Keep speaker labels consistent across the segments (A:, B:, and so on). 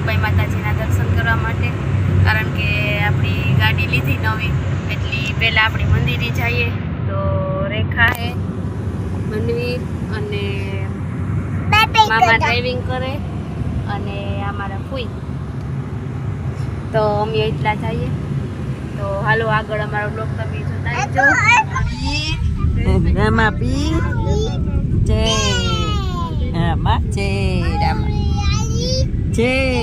A: નાગભાઈ માતાજીના દર્શન કરવા માટે કારણ કે આપણી ગાડી લીધી નવી એટલી પહેલાં આપણે મંદિરે જઈએ. તો રેખા મનવી અને મામા ડ્રાઇવિંગ કરે અને અમારા ફૂઈ. તો અમે એટલા જઈએ. તો હાલો આગળ અમારો બ્લોગ તમે જોતા
B: જો જય જય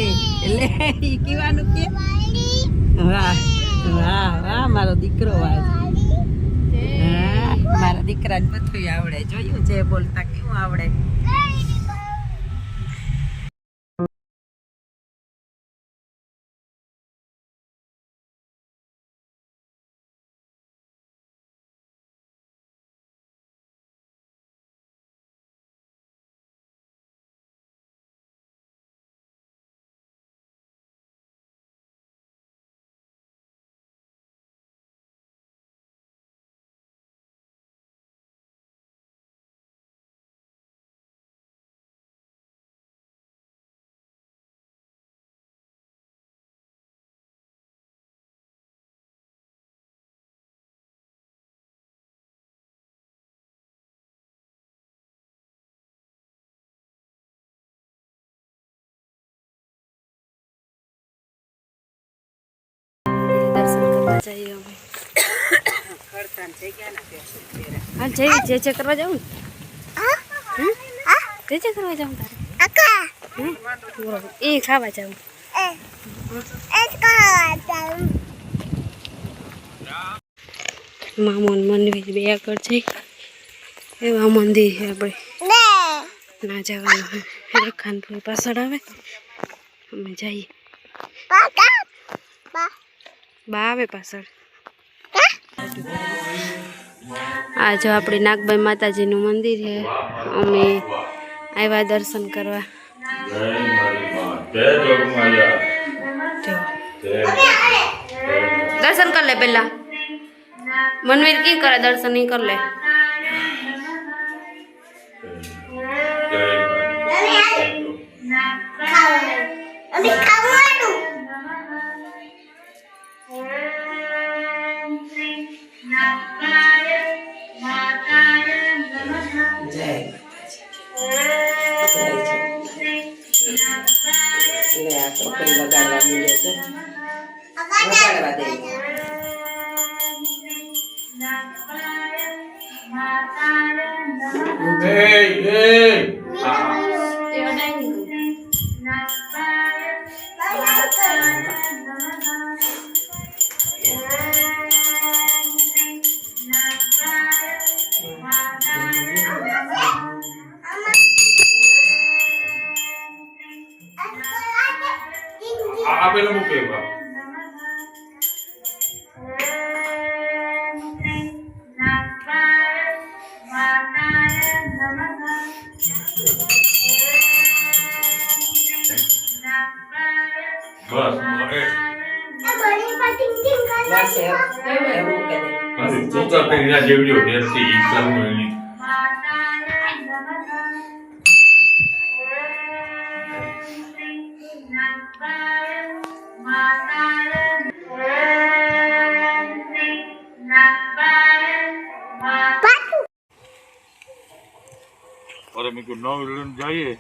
B: એટલે એ કહેવાનું કે વાહ વાહ વાહ મારો દીકરો વાહ. મારા દીકરાને બધું આવડે. જોયું છે બોલતા કેવું આવડે?
A: જઈએ અમે હા જઈ જે જે કરવા જાઉં ને? જે જે કરવા જાઉં તારે. એ ખાવા જાઉં. મામોન મંદિર બે આગળ છે. એવા મંદિર છે આપણે ના જવાનું રેખાન પાછળ આવે. અમે જઈએ. બા આવે પાછળ આ જો આપણે નાગબાઈ માતાજીનું મંદિર છે અમે આવ્યા દર્શન કરવા
C: જય મારી માં જય જોગમાયા
A: જો
C: જય
A: દર્શન કર લે પેલા મનવીર કી કરે દર્શન નહીં કર લે
C: જય
B: એટલે આ ટોકરી વગાડવા મળે છે વગાડવા દે
C: જય જય આ આપેલું મૂકે બસ
B: બસ. એવું કરે
C: એ. પોતા પેલા જેવડ્યો દેશી ઈસલામ અરે મેં કીધું નવ લઈને જઈએ.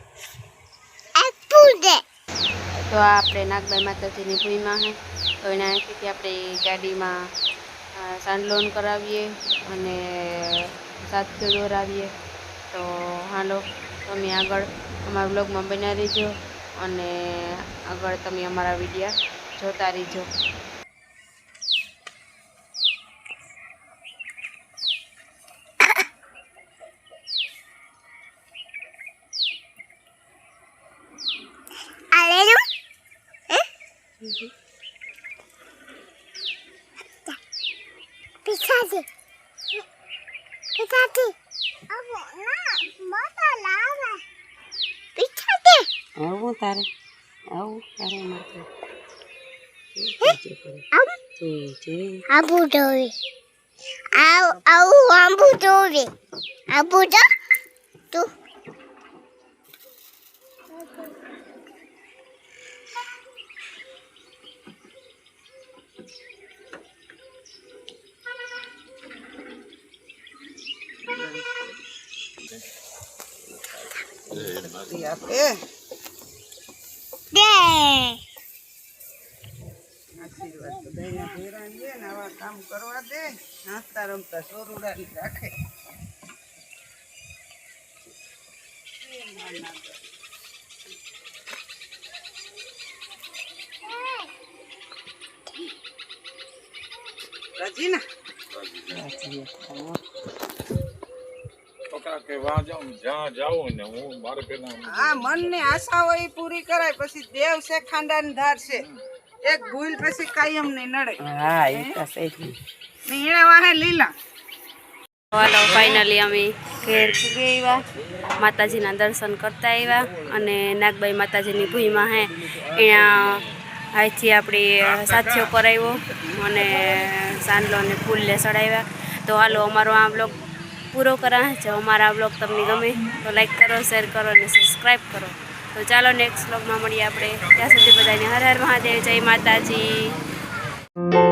A: તો આપણે નાગબાઈ માતાજીની ભૂમિમાં હે. તો એના અહીંથી આપણે ગાડીમાં સાંડલોન કરાવીએ અને સાથે દોરાવીએ તો હાલો તમે આગળ અમારા બ્લોગમાં બનાવી રહીજો અને આગળ તમે અમારા વિડીયા જોતા રહીજો.
D: pisade, pisade, Bir tane. Bir tane.
B: Ama ne? Bota lava. Bir
D: tane.
B: Al bu
D: tane. Al bu tane. Abu Dhabi. Abu
E: Dhabi. Abu Dhabi. કામ કરવા દે નાસ્તા રમતા સોરુડાની રાખે
C: કે વાં જાઉં જ્યાં જાઉં ને હું મારે પેલા
E: આ મનની આશા હોય પૂરી કરાય પછી દેવ છે ખાંડાની ધાર છે. એક ભૂલ પછી કાયમ નહીં નડે.
B: હા એ તો સહી
E: ને વાહે લીલા.
A: હાલો ફાઇનલી અમે ઘેર પૂગી આવ્યા. માતાજીના દર્શન કરતા આવ્યા અને નાગબાઈ માતાજીની ભૂમિમાં હે. અહીંયા હાથી આપણે સાથીઓ કરાવ્યો અને સાંડલો અને ફૂલને ચડાવ્યા. તો હાલો અમારો આ બ્લોગ પૂરો કરા જો અમારા બ્લોગ તમને ગમે તો લાઈક કરો શેર કરો અને સબસ્ક્રાઈબ કરો. તો ચાલો નેક્સ્ટ બ્લોગમાં મળીએ આપણે. ત્યાં સુધી બધાને હર હર મહાદેવ, જય માતાજી.